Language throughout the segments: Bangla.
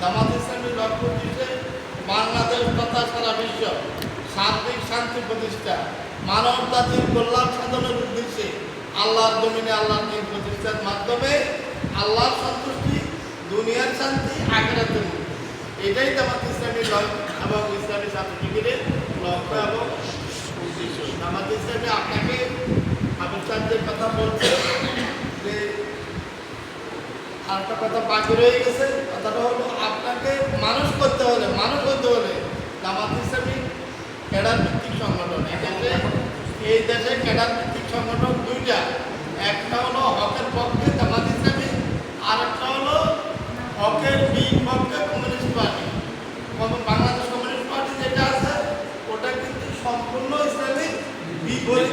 জামাত ইসলামী লক্ষ্য দিয়েছে বাংলাদেশ তথা সারা বিশ্ব শান্তিক শান্তি প্রতিষ্ঠা মানব জাতির কল্যাণ উদ্দেশ্যে আল্লাহর জমিনে আল্লাহর দিন প্রতিষ্ঠার মাধ্যমে আল্লাহর সন্তুষ্টি, দুনিয়ার শান্তি আগ্রাতের এটাই জামাত ইসলামী লক্ষ্য এবং ইসলামী সার্টিফিকেটের লক্ষ্য এবং উদ্দেশ্য। জামাত ইসলামী আপনাকে আবিষ্কারদের কথা বলছে যে আরেকটা কথা বাকি রয়ে গেছে। কথাটা হলো, আপনাকে মানুষ করতে হলে, মানুষ হতে হলে জামাত ইসলামী ক্যাডার ভিত্তিক সংগঠন। দেশে এই দেশে ক্যাডার ভিত্তিক সংগঠন দুইটা। একটা হলো হকের পক্ষে জামাত ইসলামী আর একটা হলো হকের বিপক্ষে communist party. Bangladesh communist party যেটা আছে, ওটা কিন্তু সম্পূর্ণ ইসলামিক বিপরীত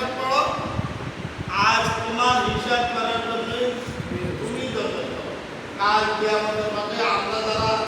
কাল কি আমাদের মাঝে আমরা